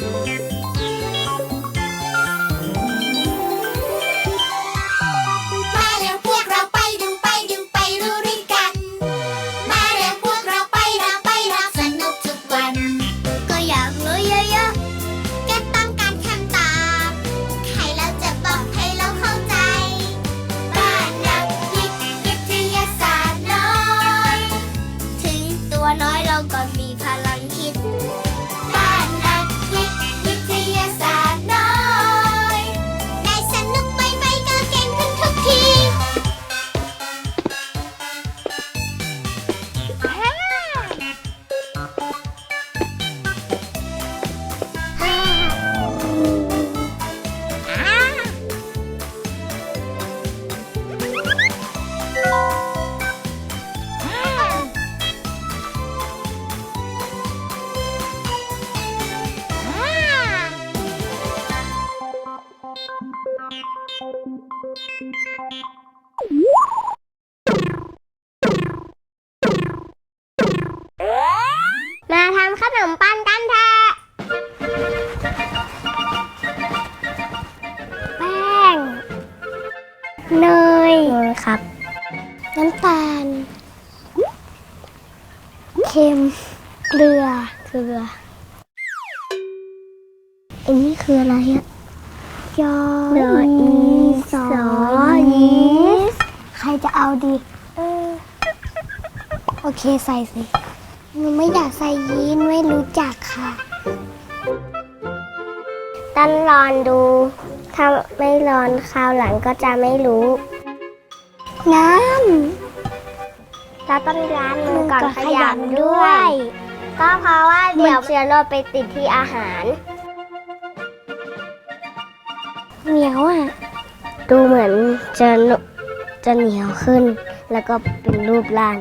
ม เนยครับ น้ำตาล เค็ม เกลือ เกลือ อันนี้คืออะไรอะยอดออีสอยีสใครจะเอาดี เออ โอเคใส่สิ หนูไม่อยากใส่ยีนไม่รู้จักค่ะต้องลองดู ถ้าไม่ลองคราวหลังก็จะไม่รู้ น้เราต้องล้างำมือก่อนก็ขยำด้วย ก็เพราะว่าเดี๋ยวเชื้อโรคไปติดที่อาหารเหนียวอะ ดูเหมือนจะหนุจะเหนียวขึ้น แล้วก็เป็นรูปร่าง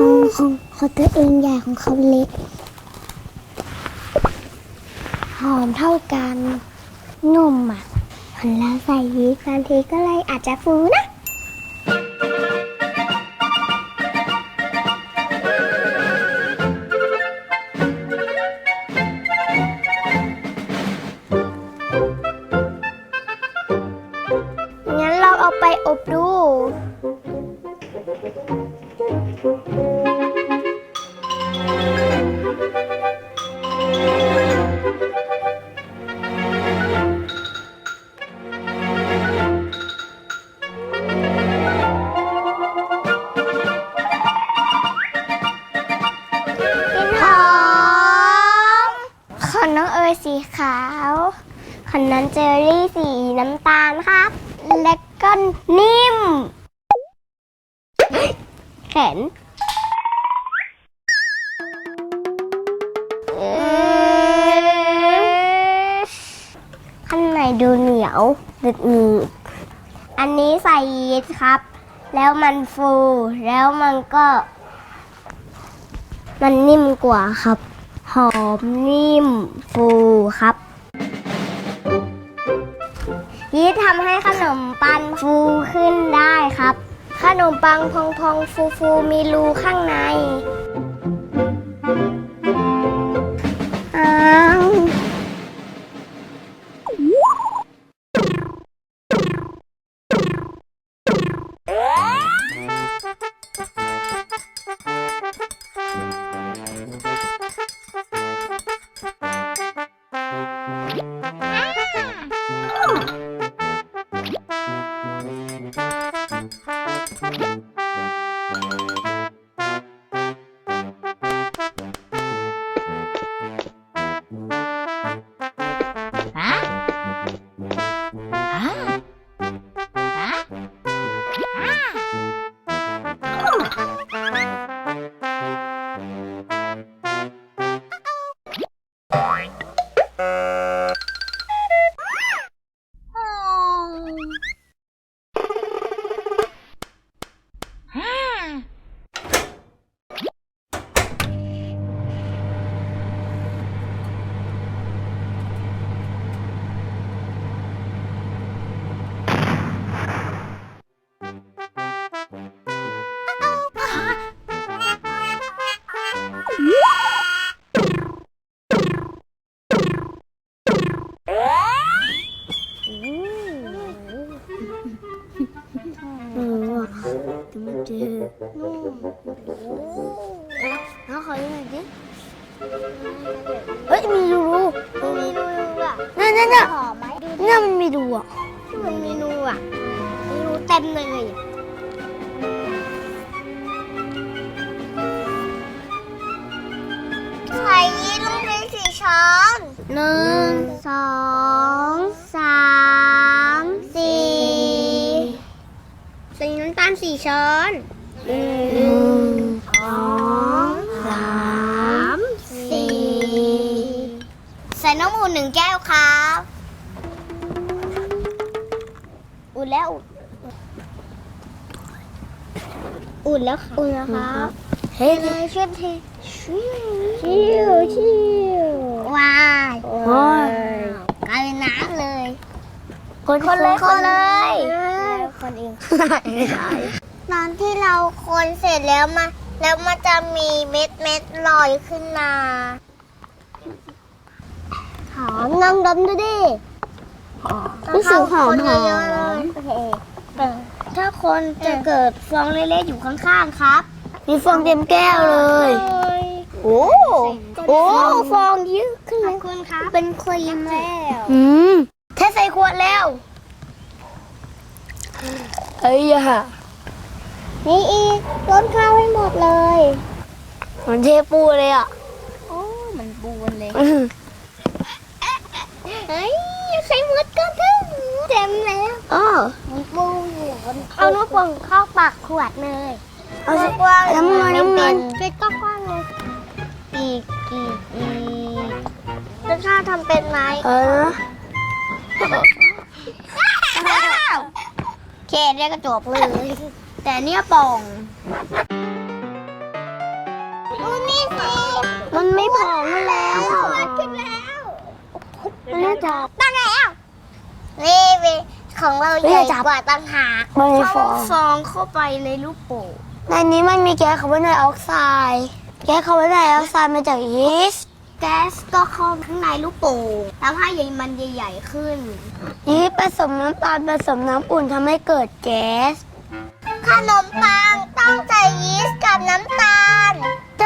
ของของของตัวเองใหญ่ของเขาเล็ก หอมเท่ากันนุ่มอะแล้วใส่ยีสต์บางทีก็เลยอาจจะฟูนะ นอ่อข้างในดูเหนียวดึกหนีบอันนี้ใส่ยีสต์ครับ แล้วมันฟูแล้วมันก็ มันนิ่มกว่าครับ หอมนิ่มฟูครับ ยีสต์ทำให้ขนมปังฟูขึ้นได้ครับ ขนมปังพองพองฟูฟูๆมีรูข้างใน นุ่มแล้วขอดูหน่อยดิเฮ้ยมีรูรูมีรูรูอะนั่นนั่นน่ะหอมไหมดูเนี่ยมันมีรูอะมันมีรูอะมีรูเต็มเลย ส่น้ำอุ่นหนึ่งแก้วครับ อุ่นแล้ว อุ่นแล้วอุ่นแล้วครับเฮ้ยช่วยเทชิวชิวว้ายว้าวกลายเป็นน้ำเลย คนคนเลยคนเลยคนเองตอนที่เราคนเสร็จแล้วมา แล้วมันจะมีเม็ดเม็ดลอยขึ้นมา อมลองดมดูดิรู้สึกหอมคนหอเยอะๆเลยมถ้าคนจะเกิดฟองเล็กๆอยู่ข้างๆครับมีฟองเต็มแก้วเลย โอ้โอ้ฟองเยอะขึ้นขเลอบยคุณครับ เป็นครีมแล้วอืมเทใส่ขวดแล้วเอ้ยอะนี่อีกล้นข้าวให้หมดเลยเหมือนเทปูเลยอะ โอ้ มันบูนเลย เฮ้ยใช้มดก็ถึงเต็มแล้วอ๋อมันบูอยู่บนเอาลูกโป่งเข้าปากขวดเลยเอาสิกว้างน้ำเงินน้ำเงินเป็นก็กว้างเลยอีกอีกอีกจะข้าทำเป็นไหมเออเคเรียกกระจกเลย แต่เนี่ยป่องดูนี่สิมันไม่พองแล้วมันขึ้นแล้ว มันน่าจะตั้งแล้วนี่เวยของเราใหญ่กว่าตั้งหากมันไม่ฟองฟองเข้าไปในลูกโป่งในนี้มันมีแก๊สคาร์บอนไดออกไซด์แก๊สคาร์บอนไดออกไซด์มาจากยีสต์แก๊สก็เข้าข้างในลูกโป่งทำให้ใยมันใหญ่ๆขึ้น ยีสต์ผสมน้ำตาลผสมน้ำอุ่นทำให้เกิดแก๊สขนมปังต้องใส่ยีสต์กับน้ำตาลถ้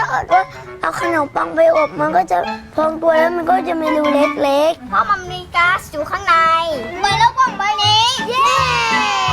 าเกิดว่าเอาขนมปังไปอบมันก็จะพองตัวแล้วมันก็จะมีรูเล็กเพราะมันมีก๊าซอยู่ข้างในเหมือนลูกโป่งใบนี้ เย้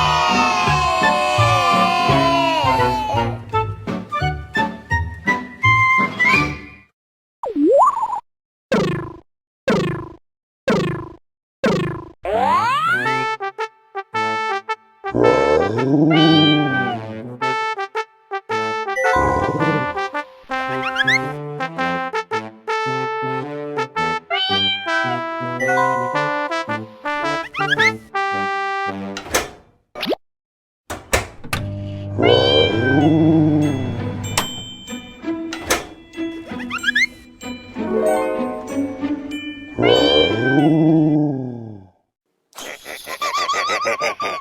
ส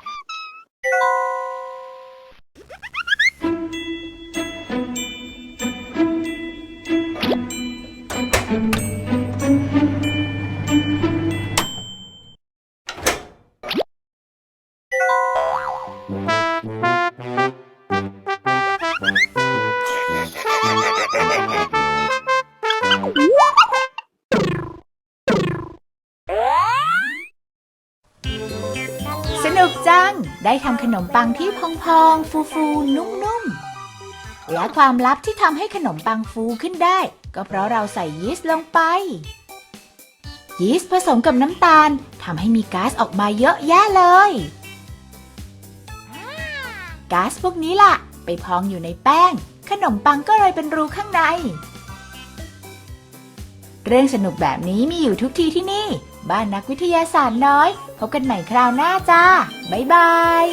ได้ทำขนมปังที่พองๆ ฟูๆ นุ่มๆ และความลับที่ทำให้ขนมปังฟูขึ้นได้ ก็เพราะเราใส่ยีสต์ลงไป ยีสต์ผสมกับน้ำตาลทำให้มีก๊าซออกมาเยอะแยะเลยก๊าซพวกนี้ล่ะ ไปพองอยู่ในแป้ง ขนมปังก็เลยเป็นรูข้างใน เรื่องสนุกแบบนี้มีอยู่ทุกทีที่นี่ บ้านนักวิทยาศาสตร์น้อย พบกันใหม่คราวหน้าจ้า บ๊ายบาย